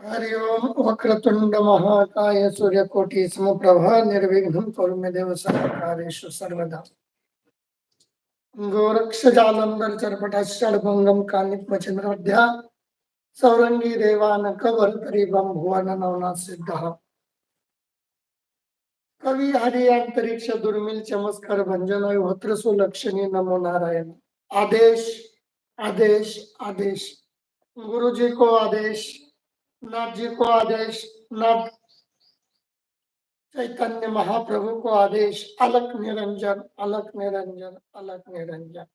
हरि ओम वक्रतुंड महाकाय सूर्यकोटी समप्रभा निर्विघ्नं करू देव सर्वकारेषु सर्वदा। गोरक्ष जालंधर चरपटाषडभंगम कानित्मचंद्राध्या सौरंगी देवान कवर भुवन नवना सिद्ध। कवी हरि अंतरिक्ष दुर्मिल चमत्कार भंजन वत्र सुलक्षणी नमो नारायण। आदेश आदेश आदेश। गुरुजी को आदेश नाथ जी को आदेश नाथ चैतन्य महाप्रभु को आदेश अलग निरंजन अलग निरंजन अलग निरंजन।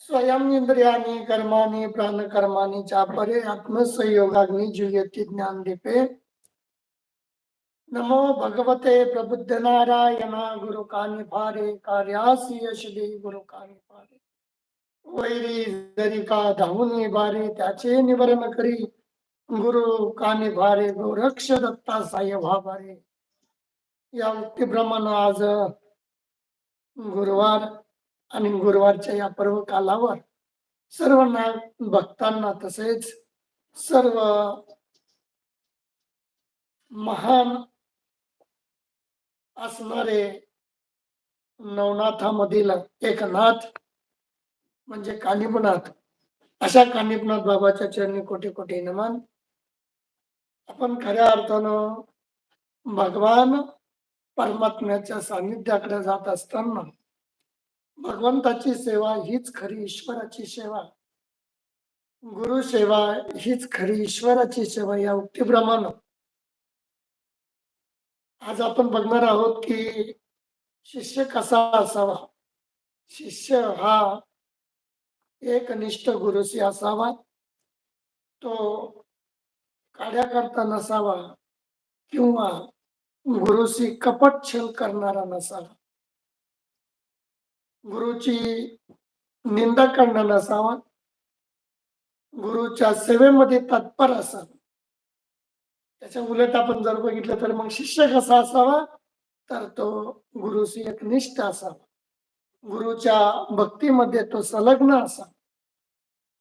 स्वयं इंद्रियानी कर्मानी प्राण कर्मानी चापरे आत्मसंयोगाग्नी जुयती ज्ञान दीपे। नमो भगवते प्रबुद्ध नारायणा गुरु कानिफारे कार्यासी यश गुरु कानिफारे वैरी जरी का धावून बारे त्याचे निवारण करी. गुरु काने भारे गोरक्ष दत्ता साय भारे या उक्तीप्रमाणे आज गुरुवार आणि गुरुवारच्या या पर्व कालावर सर्व ना भक्तांना तसेच सर्व महान असणारे नवनाथामधील एकनाथ म्हणजे कानिपनाथ अशा कानिपनाथ बाबाच्या चरणी कोटी कोटी नमन. आपण खऱ्या अर्थानं भगवान परमात्म्याच्या सान्निध्याकडे जात असताना भगवंताची सेवा हीच खरी ईश्वराची सेवा. गुरु सेवा हीच खरी ईश्वराची सेवा या उक्तीप्रमाणे. आज आपण बघणार आहोत की शिष्य कसा असावा. शिष्य हा एक निष्ठ गुरुशी असावा तो काड्याकरता नसावा किंवा गुरुशी कपट छल करणारा नसावा. गुरुची निंदा करणं नसावा गुरुच्या सेवेमध्ये तत्पर असावा. त्याच्या उलट आपण जर बघितलं तर मग शिष्य कसा असावा? तर तो गुरुशी एक निष्ठ असावा. गुरुच्या भक्तीमध्ये तो संलग्न असा.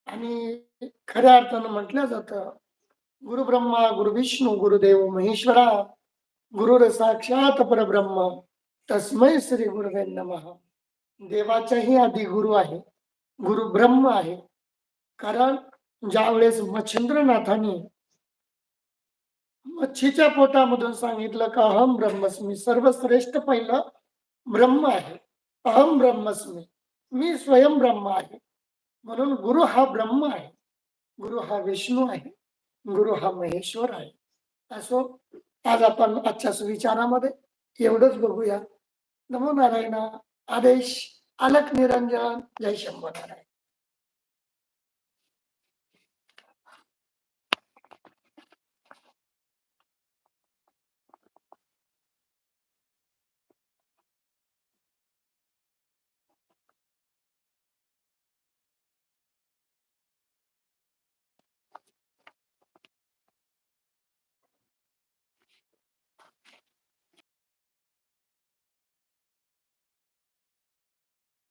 आणि खऱ्या अर्थानं म्हटलं जातं गुरु ब्रह्मा गुरु विष्णू गुरुदेव महेश्वरा गुरुर साक्षात परब्रह्म तस्मै श्री गुरुवे नमः. देवाच्याही आधी गुरु आहे गुरु ब्रह्म आहे. कारण ज्या वेळेस मच्छीच्या पोटामधून सांगितलं का अहम ब्रह्मस्मी सर्वश्रेष्ठ पहिलं ब्रह्म आहे. अहम ब्रह्मस्मी. मी स्वयं ब्रह्म आहे. म्हणून गुरु हा ब्रह्म आहे. गुरु हा विष्णू आहे. गुरु हा महेश्वर आहे. असो आज आपण आजच्या सुविचारामध्ये एवढंच बघूया. नमो नारायण. आदेश. अलक निरंजन. जय शंभर नारायण